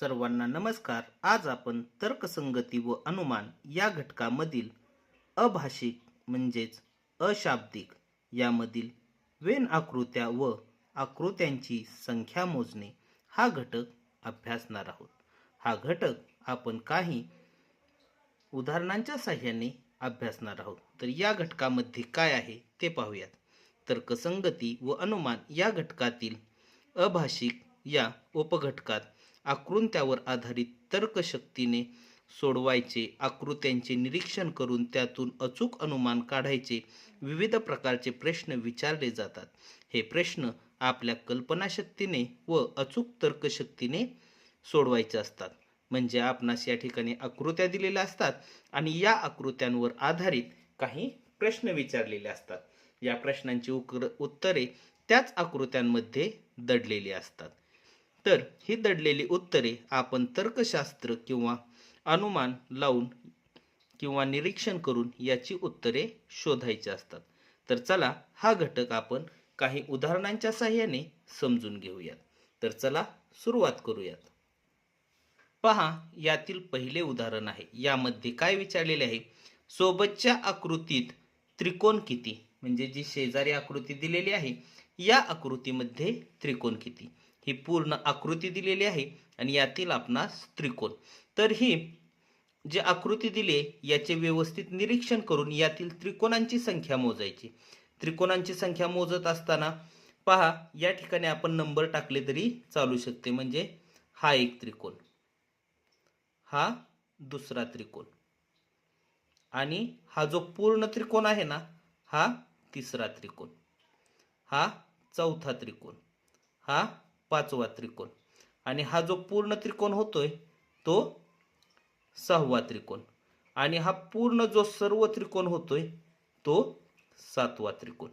सर्वांना नमस्कार. आज आपण तर्कसंगती व अनुमान या घटकामधील अभाषिक म्हणजेच अशाब्दिक यामधील वेन आकृत्या व आकृत्यांची संख्या मोजणे हा घटक अभ्यासणार आहोत. हा घटक आपण काही उदाहरणांच्या साह्याने अभ्यासणार आहोत. तर या घटकामध्ये काय आहे ते पाहूयात. तर्कसंगती व अनुमान या घटकातील अभाषिक या उपघटकात आकृत्यावर आधारित तर्कशक्तीने सोडवायचे आकृत्यांचे निरीक्षण करून त्यातून अचूक अनुमान काढायचे विविध प्रकारचे प्रश्न विचारले जातात. हे प्रश्न आपल्या कल्पनाशक्तीने व अचूक तर्कशक्तीने सोडवायचे असतात. म्हणजे आपणास या ठिकाणी आकृत्या दिलेल्या असतात आणि या आकृत्यांवर आधारित काही प्रश्न विचारलेले असतात. या प्रश्नांची उकर उत्तरे त्याच आकृत्यांमध्ये दडलेली असतात. तर ही दडलेली उत्तरे आपण तर्कशास्त्र किंवा अनुमान लावून किंवा निरीक्षण करून याची उत्तरे शोधायची असतात. तर चला हा घटक आपण काही उदाहरणांच्या साह्याने समजून घेऊयात. तर चला सुरुवात करूयात. पहा यातील पहिले उदाहरण आहे. यामध्ये काय विचारलेले आहे? सोबतच्या आकृतीत त्रिकोण किती? म्हणजे जी शेजारी आकृती दिलेली आहे या आकृतीमध्ये त्रिकोण किती? ही पूर्ण आकृती दिलेली आहे आणि यातील आपणास त्रिकोण. तर ही जी आकृती दिली आहे याचे व्यवस्थित निरीक्षण करून यातील त्रिकोणांची संख्या मोजायची. त्रिकोणांची संख्या मोजत असताना पहा या ठिकाणी आपण नंबर टाकले तरी चालू शकते. म्हणजे हा एक त्रिकोण. हा दुसरा त्रिकोण. आणि हा जो पूर्ण त्रिकोण आहे ना हा तिसरा त्रिकोण. हा चौथा त्रिकोण. हा पाचवा त्रिकोण. आणि हा जो पूर्ण त्रिकोण होतोय तो सहावा त्रिकोण. आणि हा पूर्ण जो सर्व त्रिकोण होतोय तो सातवा त्रिकोण.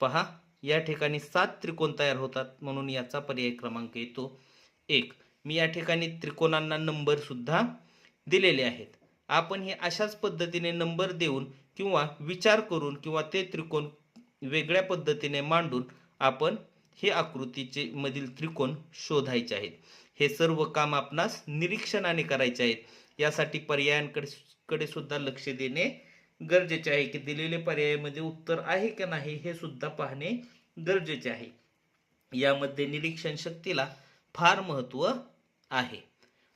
पहा या ठिकाणी सात त्रिकोण तयार होतात म्हणून याचा पर्याय क्रमांक येतो एक. मी या ठिकाणी त्रिकोणांना नंबर सुद्धा दिलेले आहेत. आपण हे अशाच पद्धतीने नंबर देऊन किंवा विचार करून किंवा ते त्रिकोण वेगळ्या पद्धतीने मांडून आपण हे आकृतीचे मधील त्रिकोण शोधायचे आहेत. हे सर्व काम आपणास निरीक्षणाने करायचे आहेत. यासाठी पर्यायांकडे कडे सुद्धा लक्ष देणे गरजेचे आहे की दिलेले पर्यायामध्ये उत्तर आहे का नाही हे सुद्धा पाहणे गरजेचे आहे. यामध्ये निरीक्षण शक्तीला फार महत्त्व आहे.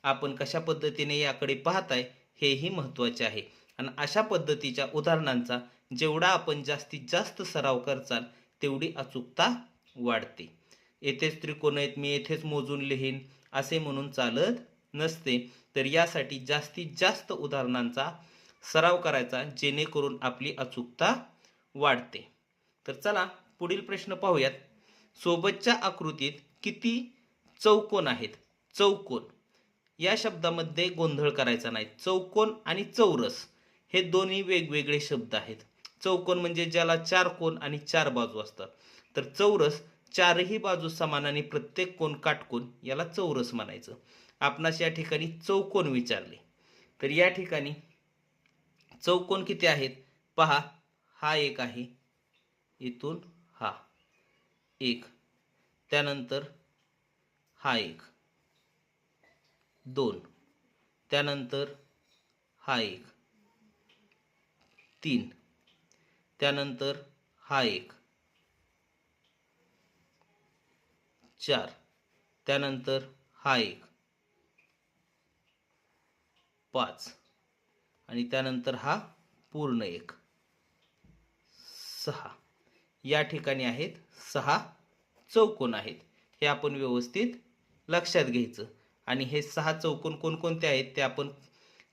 आपण कशा पद्धतीने याकडे पाहताय हेही महत्त्वाचे आहे. आणि अशा पद्धतीच्या उदाहरणांचा जेवढा आपण जास्तीत जास्त सराव करचाल तेवढी अचूकता वाढते. येथेच त्रिकोण आहेत मी येथेच मोजून लिहीन असे म्हणून चालत नसते. तर यासाठी जास्तीत जास्त उदाहरणांचा सराव करायचा जेणेकरून आपली अचूकता वाढते. तर चला पुढील प्रश्न पाहूयात. सोबतच्या आकृतीत किती चौकोन आहेत? चौकोन. या शब्दामध्ये गोंधळ करायचा नाही. चौकोन आणि चौरस हे दोन्ही वेगवेगळे शब्द आहेत. चौकोन म्हणजे ज्याला चार कोण आणि चार बाजू असतात. तर चौरस चारही बाजू समान आणि प्रत्येक कोण काटकोन याला चौरस म्हणायचं. आपणास या ठिकाणी चौकोन विचारले. तर या ठिकाणी चौकोन किती आहेत? पहा हा एक आहे. इथून हा. एक. त्यानंतर हा एक. दोन. त्यानंतर हा एक. तीन. त्यानंतर हा एक. चार. त्यानंतर हा एक. पाच. आणि त्यानंतर हा पूर्ण एक. सहा. या ठिकाणी आहेत सहा चौकोन आहेत. हे आपण व्यवस्थित लक्षात घ्यायचं. आणि हे सहा चौकोन कोणकोणते आहेत ते आपण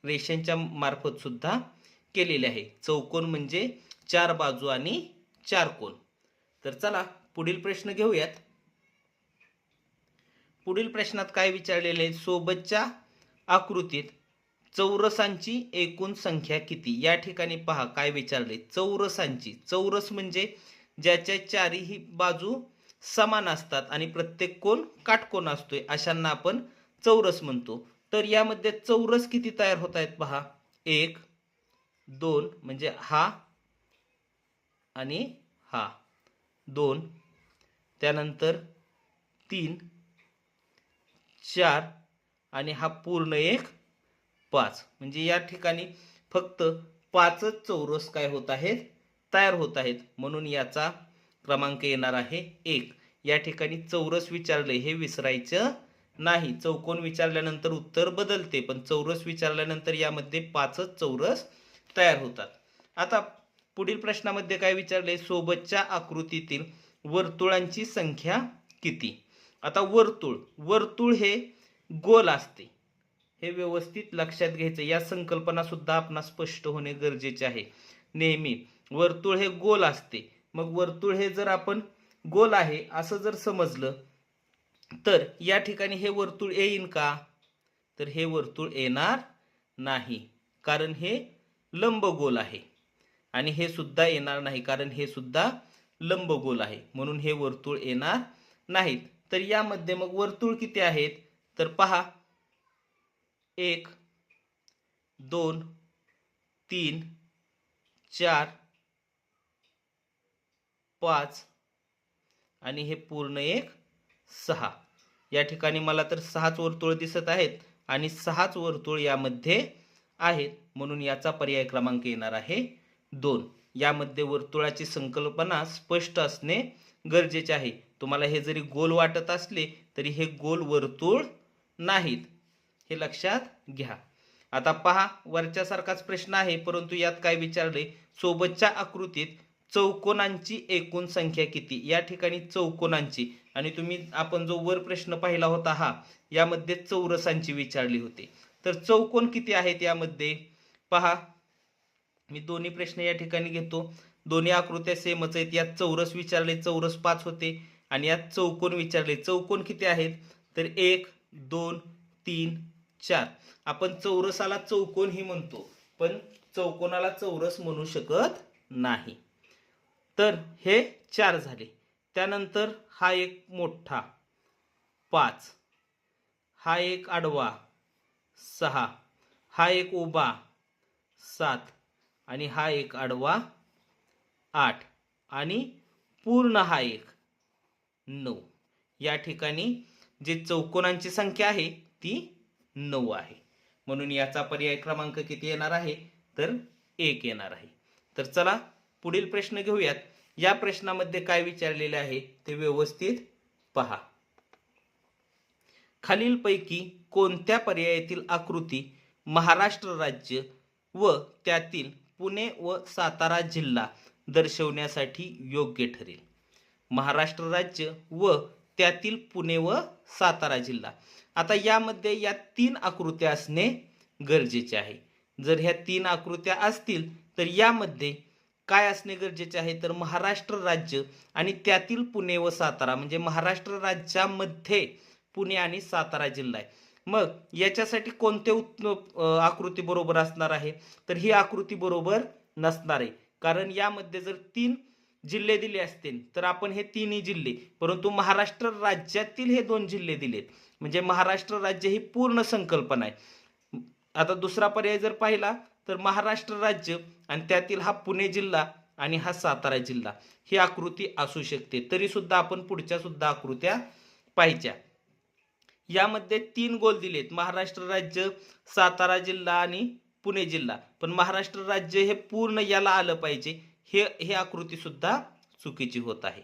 रेषांच्या मार्फतसुद्धा केलेले आहे. चौकोन म्हणजे चार बाजू आणि चार कोण तर चला पुढील प्रश्न घेऊयात. पुढील प्रश्नात काय विचारलेले आहे? सोबतच्या आकृतीत चौरसांची एकूण संख्या किती? या ठिकाणी पहा काय विचारले चौरसांची. चौरस म्हणजे ज्याच्या चारही बाजू समान असतात आणि प्रत्येक कोण काटकोण असतोय अशांना आपण चौरस म्हणतो. तर यामध्ये चौरस किती तयार होत आहेत पहा? एक दोन म्हणजे हा आणि हा. दोन त्यानंतर तीन चार आणि हा पूर्ण एक पाच. म्हणजे या ठिकाणी फक्त पाचच चौरस काय होत आहेत? तयार होत आहेत. म्हणून याचा क्रमांक येणार आहे एक. या ठिकाणी चौरस विचारले हे विसरायचं नाही. चौकोन विचारल्यानंतर उत्तर बदलते पण चौरस विचारल्यानंतर यामध्ये पाचच चौरस तयार होतात. आता पुढील प्रश्नामध्ये काय विचारले? सोबतच्या आकृतीतील वर्तुळांची संख्या किती? आता वर्तुळ. वर्तुळ हे गोल असते. हे व्यवस्थित लक्षात घ्यायचं. या संकल्पना सुद्धा आपणास स्पष्ट होणे गरजेचे आहे. नेहमी. वर्तुळ हे गोल असते. मग वर्तुळ हे जर आपण गोल आहे असं जर समजलं तर या ठिकाणी हे वर्तुळ येईन का? तर हे वर्तुळ येणार नाही. कारण हे लंबगोल आहे. आणि हे सुद्धा येणार नाही. कारण हे सुद्धा लंबगोल आहे. म्हणून हे वर्तुळ येणार नाहीत. तर यामध्ये मग वर्तुळ किती आहेत? तर पहा. एक दोन तीन चार पाच आणि हे पूर्ण एक सहा. या ठिकाणी मला तर सहाच वर्तुळ दिसत आहेत आणि सहाच वर्तुळ यामध्ये आहेत. म्हणून याचा पर्याय क्रमांक येणार आहे दोन. यामध्ये वर्तुळाची संकल्पना स्पष्ट असणे गरजेचे आहे. तुम्हाला हे जरी गोल वाटत असले तरी हे गोल वर्तुळ नाहीत. हे लक्षात घ्या. आता पहा वरच्यासारखाच प्रश्न आहे परंतु यात काय विचारले? सोबतच्या आकृतीत चौकोनांची एकूण संख्या किती? या ठिकाणी चौकोनांची. आणि तुम्ही आपण जो वर प्रश्न पाहिला होता हा यामध्ये चौरसांची विचारली होती. तर चौकोन किती आहेत यामध्ये? पहा मी दोन्ही प्रश्न या ठिकाणी घेतो. दोन्ही आकृत्या सेमच आहेत. यात चौरस विचारले चौरस पाच होते. आणि यात चौकोन विचारले. चौकोन किती आहेत? तर एक दोन तीन चार. आपण चौरसाला चौकोन ही म्हणतो पण चौकोनाला चौरस म्हणू शकत नाही. तर हे चार झाले. त्यानंतर हा एक मोठा पाच. हा एक आडवा सहा. हा एक उभा सात. आणि हा एक आडवा आठ. आणि पूर्ण हा एक. नऊ. या ठिकाणी जे चौकोनांची संख्या आहे ती नऊ आहे. म्हणून याचा पर्याय क्रमांक किती येणार आहे? तर एक येणार आहे. तर चला पुढील प्रश्न घेऊयात. या प्रश्नामध्ये काय विचारलेले आहे ते व्यवस्थित पहा. खालीलपैकी कोणत्या पर्यायातील आकृती महाराष्ट्र राज्य व त्यातील पुणे व सातारा जिल्हा दर्शवण्यासाठी योग्य ठरेल? महाराष्ट्र राज्य व त्यातील पुणे व सातारा जिल्हा. आता यामध्ये या तीन आकृत्या असणे गरजेचे आहे. जर ह्या तीन आकृत्या असतील तर यामध्ये काय असणे गरजेचे आहे? तर महाराष्ट्र राज्य आणि त्यातील पुणे व सातारा म्हणजे महाराष्ट्र राज्यामध्ये पुणे आणि सातारा जिल्हा आहे. मग याच्यासाठी कोणते उत् आकृती बरोबर असणार आहे? तर ही आकृती बरोबर नसणार आहे. कारण यामध्ये जर तीन जिल्हे दिले असतील तर आपण हे तिन्ही जिल्हे परंतु महाराष्ट्र राज्यातील हे दोन जिल्हे दिलेत. म्हणजे महाराष्ट्र राज्य ही पूर्ण संकल्पना आहे. आता दुसरा पर्याय जर पाहिला तर महाराष्ट्र राज्य आणि त्यातील हा पुणे जिल्हा आणि हा सातारा जिल्हा ही आकृती असू शकते. तरी सुद्धा आपण पुढच्या सुद्धा आकृत्या पाहिच्या. यामध्ये तीन गोल दिलेत महाराष्ट्र राज्य सातारा जिल्हा आणि पुणे जिल्हा. पण महाराष्ट्र राज्य हे पूर्ण याला आलं पाहिजे. हे हे आकृतीसुद्धा चुकीची होत आहे.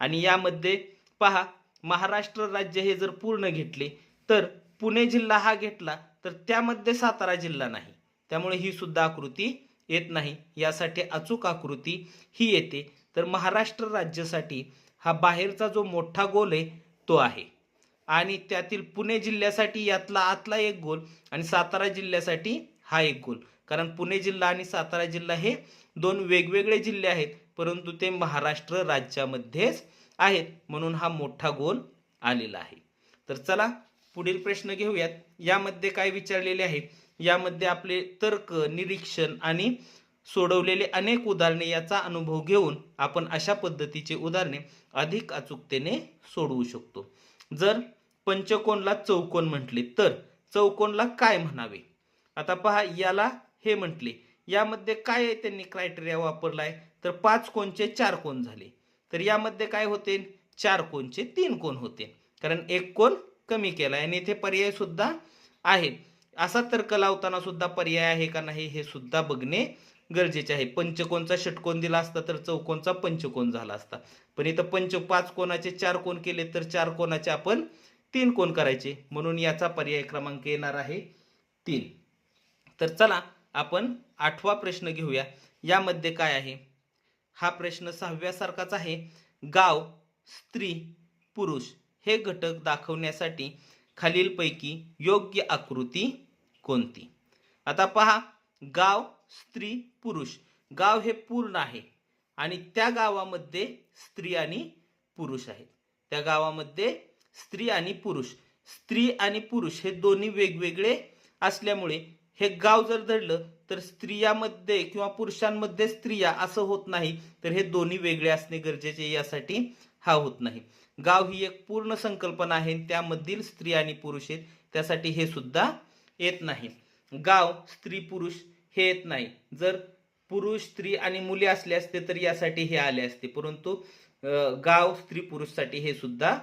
आणि यामध्ये पहा महाराष्ट्र राज्य हे जर पूर्ण घेतले तर पुणे जिल्हा हा घेतला तर त्यामध्ये सातारा जिल्हा नाही. त्यामुळे ही सुद्धा आकृती येत नाही. यासाठी अचूक आकृती ही येते. तर महाराष्ट्र राज्यासाठी हा बाहेरचा जो मोठा गोल आहे तो आहे. आणि त्यातील पुणे जिल्ह्यासाठी यातला आतला एक गोल आणि सातारा जिल्ह्यासाठी हा एक गोल. कारण पुणे जिल्हा आणि सातारा जिल्हा हे दोन वेगवेगळे जिल्हे आहेत परंतु ते महाराष्ट्र राज्यामध्येच आहेत म्हणून हा मोठा गोल आलेला आहे. तर चला पुढील प्रश्न घेऊयात. यामध्ये काय विचारलेले आहे? यामध्ये आपले तर्क निरीक्षण आणि सोडवलेले अनेक उदाहरणे याचा अनुभव घेऊन आपण अशा पद्धतीचे उदाहरणे अधिक अचूकतेने सोडवू शकतो. जर पंचकोनला चौकोन म्हटले तर चौकोनला काय म्हणावे? आता पहा याला हे म्हटले यामध्ये काय त्यांनी क्रायटेरिया वापरलाय? तर पाच कोणचे चार कोण झाले? तर यामध्ये काय होते? चार कोणचे तीन कोण होते? कारण एक कोण कमी केला आणि इथे पर्याय सुद्धा आहे. असा तर्क लावताना सुद्धा पर्याय आहे का नाही हे सुद्धा बघणे गरजेचे आहे. पंचकोनचा षटकोन दिला असता तर चौकोनचा पंचकोण झाला असता. पण इथं पंच पाच कोणाचे चार कोण केले तर चार कोणाचे आपण तीन कोण करायचे? म्हणून याचा पर्याय क्रमांक येणार आहे तीन. तर चला आपण आठवा प्रश्न घेऊया. यामध्ये काय आहे? हा प्रश्न सहाव्यासारखाच आहे. गाव स्त्री पुरुष हे घटक दाखवण्यासाठी खालीलपैकी योग्य आकृती कोणती? आता पहा. गाव स्त्री पुरुष. गाव हे पूर्ण आहे आणि त्या गावामध्ये स्त्री आणि पुरुष आहेत. त्या गावामध्ये स्त्री आणि पुरुष. स्त्री आणि पुरुष हे दोन्ही वेगवेगळे असल्यामुळे हे गाव जर धरलं तर स्त्रियामध्ये किंवा पुरुषांमध्ये स्त्रिया असं होत नाही. तर हे दोन्ही वेगळे असणे गरजेचे यासाठी हा होत नाही. गाव ही एक पूर्ण संकल्पना आहे त्यामधील स्त्री आणि पुरुष आहेत त्यासाठी हे सुद्धा येत नाही. गाव स्त्री पुरुष हे येत नाही. जर पुरुष स्त्री आणि मुली असले असते तर यासाठी हे आले असते. परंतु गाव स्त्री पुरुषसाठी हे सुद्धा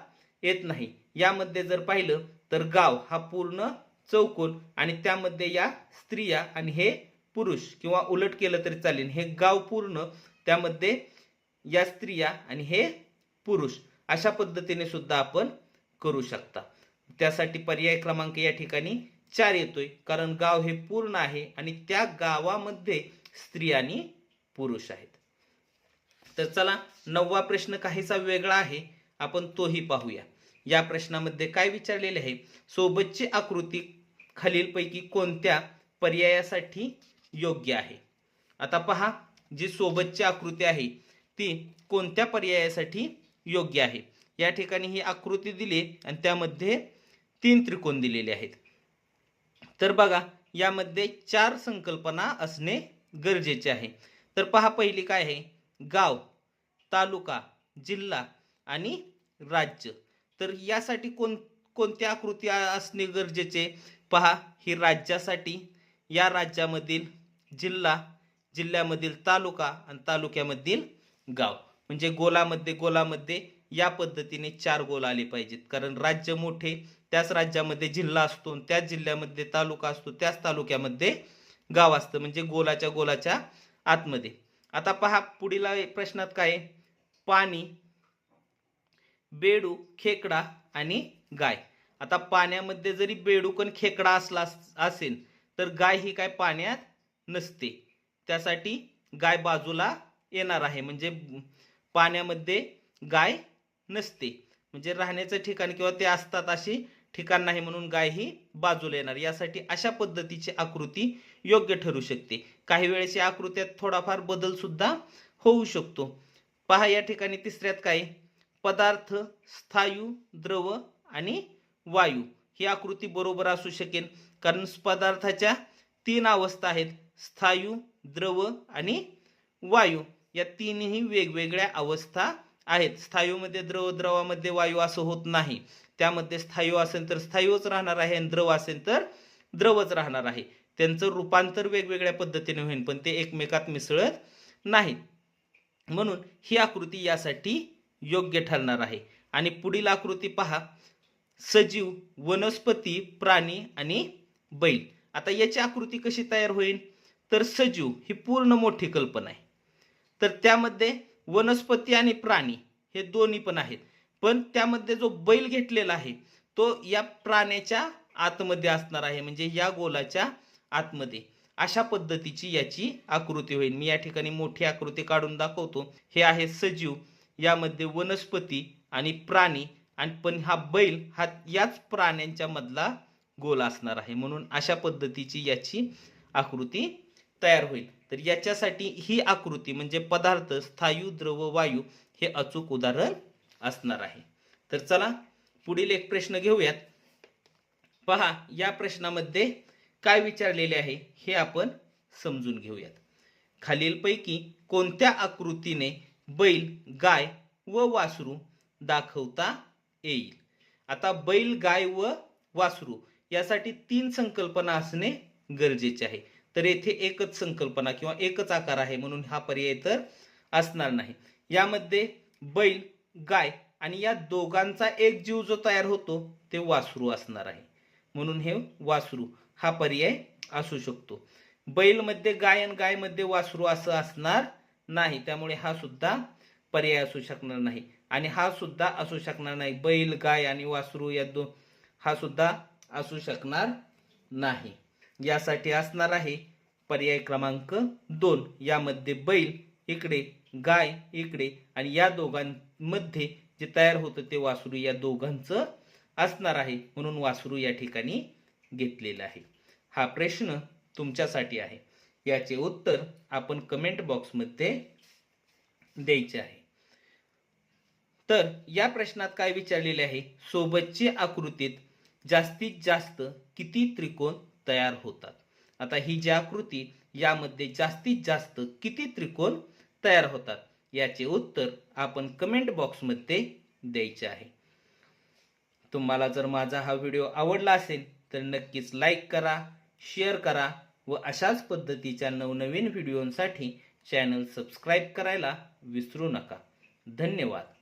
येत नाही. यामध्ये जर पाहिलं तर गाव हा पूर्ण चौकोन आणि त्यामध्ये या स्त्रिया आणि हे पुरुष किंवा उलट केलं तरी चालेल. हे गाव पूर्ण त्यामध्ये या स्त्रिया आणि हे पुरुष अशा पद्धतीने सुद्धा आपण करू शकता. त्यासाठी पर्याय क्रमांक या ठिकाणी चार येतोय. कारण गाव हे पूर्ण आहे आणि त्या गावामध्ये स्त्री आणि पुरुष आहेत. तर चला नववा प्रश्न काहीसा वेगळा आहे. आपण तोही पाहूया. या प्रश्नामध्ये काय विचारलेले आहे? सोबतची आकृती खालीलपैकी कोणत्या पर्यायासाठी योग्य आहे? आता पहा जी सोबतची आकृती आहे ती कोणत्या पर्यायासाठी योग्य आहे? या ठिकाणी ही आकृती दिली आणि त्यामध्ये तीन त्रिकोण दिलेले आहेत. तर बघा यामध्ये चार संकल्पना असणे गरजेचे आहे. तर पहा पहिली काय आहे? गाव तालुका जिल्हा आणि राज्य. तर यासाठी कोण कोणत्या आकृती असणे गरजेचे? पहा ही राज्यासाठी या राज्यामधील जिल्हा जिल्ह्यामधील तालुका आणि तालुक्यामधील गाव. म्हणजे गोलामध्ये गोलामध्ये या पद्धतीने चार गोल आले पाहिजेत. कारण राज्य मोठे त्याच राज्यामध्ये जिल्हा असतो त्याच जिल्ह्यामध्ये तालुका असतो त्याच तालुक्यामध्ये गाव असतं. म्हणजे गोलाच्या गोलाच्या आतमध्ये. आता पहा पुढील प्रश्नात काय पाणी बेडू खेकडा आणि गाय. आता पाण्यामध्ये जरी बेडूकन खेकडा असला असेल तर गाय ही काय पाण्यात नसते. त्यासाठी गाय बाजूला येणार आहे. म्हणजे पाण्यामध्ये गाय नसते. म्हणजे राहण्याचं ठिकाण किंवा ते असतात अशी ठिकाण नाही म्हणून गाय ही बाजूला येणार. यासाठी अशा पद्धतीची आकृती योग्य ठरू शकते. काही वेळेस या आकृत्यात थोडाफार बदल सुद्धा होऊ शकतो. पहा या ठिकाणी तिसऱ्यात काय? पदार्थ स्थायू द्रव आणि वायू ही आकृती बरोबर असू शकेल. कारण पदार्थाच्या तीन अवस्था आहेत. स्थायू द्रव आणि वायू. या तीनही वेगवेगळ्या अवस्था आहेत. स्थायूमध्ये द्रव द्रवामध्ये वायू असं होत नाही. त्यामध्ये स्थायू असेल तर स्थायूच राहणार आहे आणि द्रव असेल तर द्रवच राहणार आहे. त्यांचं रूपांतर वेगवेगळ्या पद्धतीने होईल पण ते एकमेकात मिसळत नाहीत. म्हणून ही आकृती यासाठी योग्य ठरणार आहे. आणि पुढील आकृती पहा. सजीव वनस्पती प्राणी आणि बैल. आता याची आकृती कशी तयार होईल? तर सजीव ही पूर्ण मोठी कल्पना आहे. तर त्यामध्ये वनस्पती आणि प्राणी हे दोन्ही पण आहेत. पण त्यामध्ये जो बैल घेतलेला आहे तो या प्राण्याच्या आतमध्ये असणार आहे म्हणजे या गोलाच्या आतमध्ये. अशा पद्धतीची याची आकृती होईल. मी या ठिकाणी मोठी आकृती काढून दाखवतो. हे आहे सजीव यामध्ये वनस्पती आणि प्राणी आणि पण हा बैल हा याच प्राण्यांच्या मधला गोल असणार आहे. म्हणून अशा पद्धतीची याची आकृती तयार होईल. तर याच्यासाठी ही आकृती म्हणजे पदार्थ स्थायू द्रव वायू हे अचूक उदाहरण असणार आहे. तर चला पुढील एक प्रश्न घेऊयात. पहा या प्रश्नामध्ये काय विचारलेले आहे हे आपण समजून घेऊयात. खालीलपैकी कोणत्या आकृतीने बैल गाय व वासरू दाखवता येईल. आता बैल गाय व वासरू यासाठी तीन संकल्पना असणे गरजेचे आहे. तर येथे एकच संकल्पना किंवा एकच आकार आहे म्हणून हा पर्याय तर असणार नाही. यामध्ये बैल गाय आणि या दोघांचा एक जीव जो तयार होतो ते वासरू असणार आहे. म्हणून हे वासरू हा पर्याय असू शकतो. बैलमध्ये गाय आणि गायमध्ये वासरू असं असणार नाही. त्यामुळे हा सुद्धा पर्याय असू शकणार नाही. आणि हा सुद्धा असू शकणार नाही. बैल गाय आणि वासरू या दोन हा सुद्धा असू शकणार नाही. यासाठी असणार आहे पर्याय क्रमांक दोन. यामध्ये बैल इकडे गाय इकडे आणि या दोघांमध्ये जे तयार होतं ते वासरू या दोघांचं असणार आहे. म्हणून वासरू या ठिकाणी घेतलेलं आहे. हा प्रश्न तुमच्यासाठी आहे. याचे उत्तर आपण कमेंट बॉक्समध्ये द्यायचे आहे. तर या प्रश्नात काय विचारलेले आहे? सोबतची आकृतीत जास्तीत जास्त किती त्रिकोण तयार होतात? आता ही जी आकृती यामध्ये जास्तीत जास्त किती त्रिकोण तयार होतात? याचे उत्तर आपण कमेंट बॉक्समध्ये द्यायचे आहे. तुम्हाला जर माझा हा व्हिडिओ आवडला असेल तर नक्कीच लाईक करा शेअर करा व अशाच पद्धतीच्या नवनवीन व्हिडिओंसाठी चॅनल सबस्क्राईब करायला विसरू नका. धन्यवाद.